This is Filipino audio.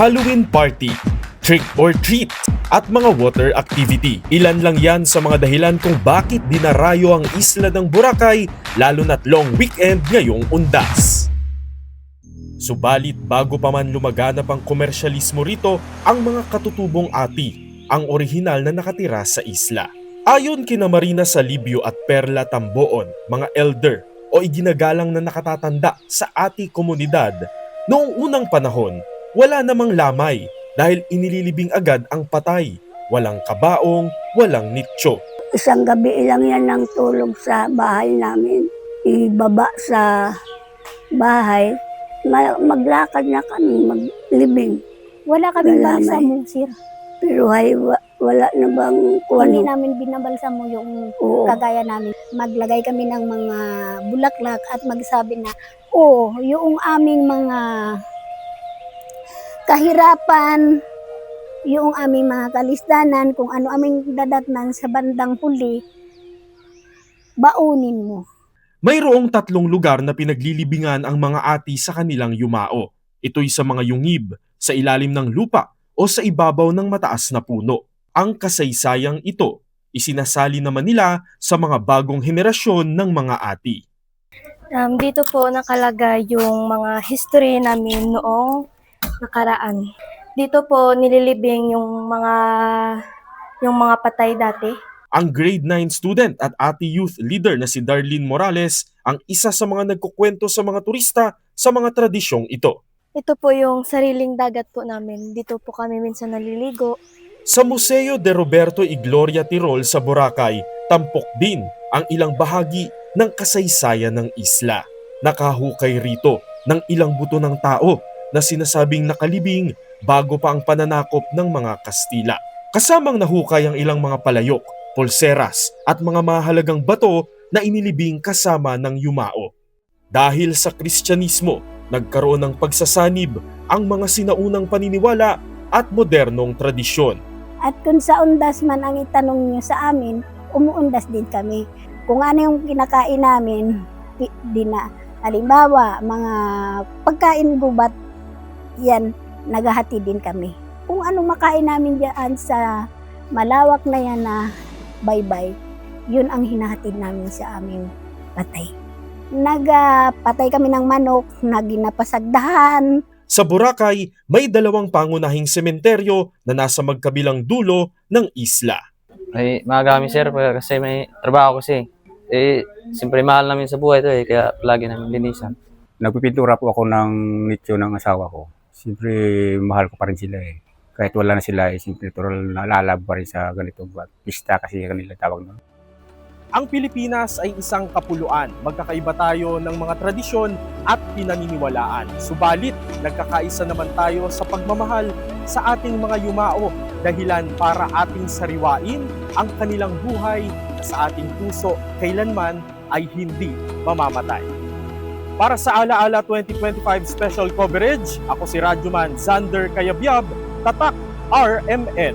Halloween party, trick or treat, at mga water activity. Ilan lang yan sa mga dahilan kung bakit dinarayo ang isla ng Boracay lalo na't long weekend ngayong undas. Subalit bago pa man lumaganap ang komersyalismo rito, ang mga katutubong ati ang orihinal na nakatira sa isla. Ayon kina Marina Salibio at Perla Tamboon, mga elder o iginagalang na nakatatanda sa ati komunidad, noong unang panahon, wala namang lamay dahil inililibing agad ang patay. Walang kabaong, walang nitso. Isang gabi lang yan ng tulog sa bahay namin. Ibaba sa bahay. Ma- maglakad na kami, maglibing. Wala kaming Wala, balsamo, sir. Pero ay wa- wala na bang Hindi kuwan? namin binabalsamo yung Oo. kagaya namin. Maglagay kami ng mga bulaklak at magsabi na, oh, yung aming mga kahirapan, yung aming mga kalistanan, kung ano aming dadatnan sa bandang huli, baunin mo. Mayroong tatlong lugar na pinaglilibingan ang mga ati sa kanilang yumao. Ito'y sa mga yungib, sa ilalim ng lupa o sa ibabaw ng mataas na puno. Ang kasaysayang ito, isinasali naman nila sa mga bagong henerasyon ng mga ati. Um, dito po nakalagay yung mga history namin noong nakaraan. Dito po nililibing yung mga yung mga patay dati. Ang grade 9 student at ati youth leader na si Darlene Morales ang isa sa mga nagkukwento sa mga turista sa mga tradisyong ito. Ito po yung sariling dagat po namin. Dito po kami minsan naliligo. Sa Museo de Roberto y Gloria Tirol sa Boracay, tampok din ang ilang bahagi ng kasaysayan ng isla. Nakahukay rito ng ilang buto ng tao na sinasabing nakalibing bago pa ang pananakop ng mga Kastila. Kasamang nahukay ang ilang mga palayok, pulseras at mga mahalagang bato na inilibing kasama ng yumao. Dahil sa Kristyanismo, nagkaroon ng pagsasanib ang mga sinaunang paniniwala at modernong tradisyon. At kung sa undas man ang itanong nyo sa amin, umuundas din kami. Kung ano yung kinakain namin, pi- di na. Halimbawa, mga pagkain gubat, yan, naghahati din kami. Kung ano makain namin diyan sa malawak na yan na baybay, yun ang hinahatid namin sa aming patay. Nagpatay kami ng manok na ginapasagdahan, Sa Boracay, may dalawang pangunahing sementeryo na nasa magkabilang dulo ng isla. Ay, maaga kami sir kasi may trabaho kasi. Eh, siyempre mahal namin sa buhay to eh, kaya palagi namin linisan. Nagpipintura po ako ng nicho ng asawa ko. Siyempre, mahal ko pa rin sila eh. Kahit wala na sila eh, siyempre, tural naalalab pa rin sa ganito. Pista kasi kanila tawag nun. Ang Pilipinas ay isang kapuluan. Magkakaiba tayo ng mga tradisyon at pinaniniwalaan. Subalit, nagkakaisa naman tayo sa pagmamahal sa ating mga yumao dahilan para ating sariwain ang kanilang buhay na sa ating puso kailanman ay hindi mamamatay. Para sa Alaala 2025 special coverage, ako si Radyoman Zander Kayabyab, Tatak RMN.